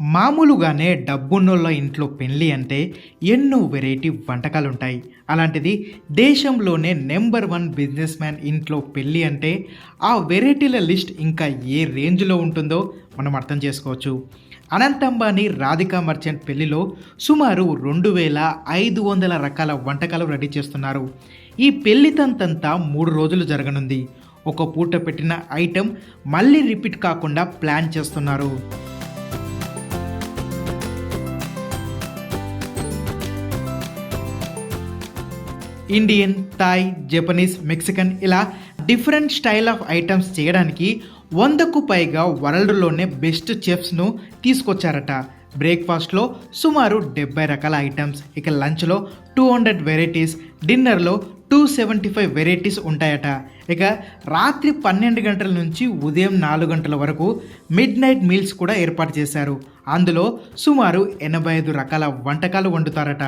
మామూలుగానే డబ్బున్నోళ్ళ ఇంట్లో పెళ్ళి అంటే ఎన్నో వెరైటీ వంటకాలు ఉంటాయి అలాంటిది దేశంలోనే నెంబర్ వన్ బిజినెస్ మ్యాన్ ఇంట్లో పెళ్ళి అంటే ఆ వెరైటీల లిస్ట్ ఇంకా ఏ రేంజ్లో ఉంటుందో మనం అర్థం చేసుకోవచ్చు. అనంత్ అంబానీ రాధికా మర్చెంట్ పెళ్ళిలో సుమారు రెండు వేల ఐదు వందల రకాల వంటకాలు రెడీ చేస్తున్నారు. ఈ పెళ్ళి తంతంతా మూడు రోజులు జరగనుంది. ఒక పూట పెట్టిన ఐటెం మళ్ళీ రిపీట్ కాకుండా ప్లాన్ చేస్తున్నారు. ఇండియన్ థాయ్ జపనీస్ మెక్సికన్ ఇలా డిఫరెంట్ స్టైల్ ఆఫ్ ఐటమ్స్ చేయడానికి వందకు పైగా వరల్డ్లోనే బెస్ట్ చెఫ్స్ను తీసుకొచ్చారట. బ్రేక్ఫాస్ట్లో సుమారు డెబ్బై రకాల ఐటమ్స్ ఇక లంచ్లో టూ హండ్రెడ్ వెరైటీస్ డిన్నర్లో టూ సెవెంటీ ఫైవ్ వెరైటీస్ ఉంటాయట. ఇక రాత్రి పన్నెండు గంటల నుంచి ఉదయం నాలుగు గంటల వరకు మిడ్ నైట్ మీల్స్ కూడా ఏర్పాటు చేశారు. అందులో సుమారు ఎనభై ఐదు రకాల వంటకాలు వండుతారట.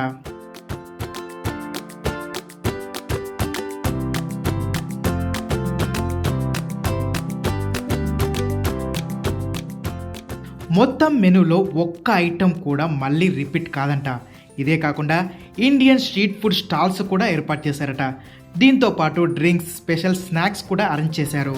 మొత్తం మెనూలో ఒక్క ఐటెం కూడా మళ్ళీ రిపీట్ కాదంట. ఇదే కాకుండా ఇండియన్ స్ట్రీట్ ఫుడ్ స్టాల్స్ కూడా ఏర్పాటు చేశారట. దీంతో పాటు డ్రింక్స్ స్పెషల్ స్నాక్స్ కూడా అరేంజ్ చేశారు.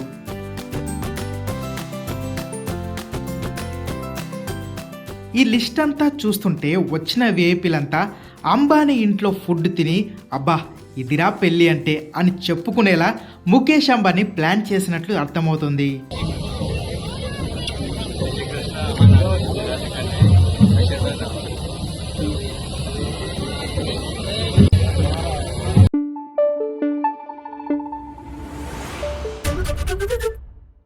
ఈ లిస్ట్ అంతా చూస్తుంటే వచ్చిన విఐపీలంతా అంబానీ ఇంట్లో ఫుడ్ తిని అబ్బా ఇదిరా పెళ్ళి అంటే అని చెప్పుకునేలా ముఖేష్ అంబానీ ప్లాన్ చేసినట్లు అర్థమవుతుంది. Thank you.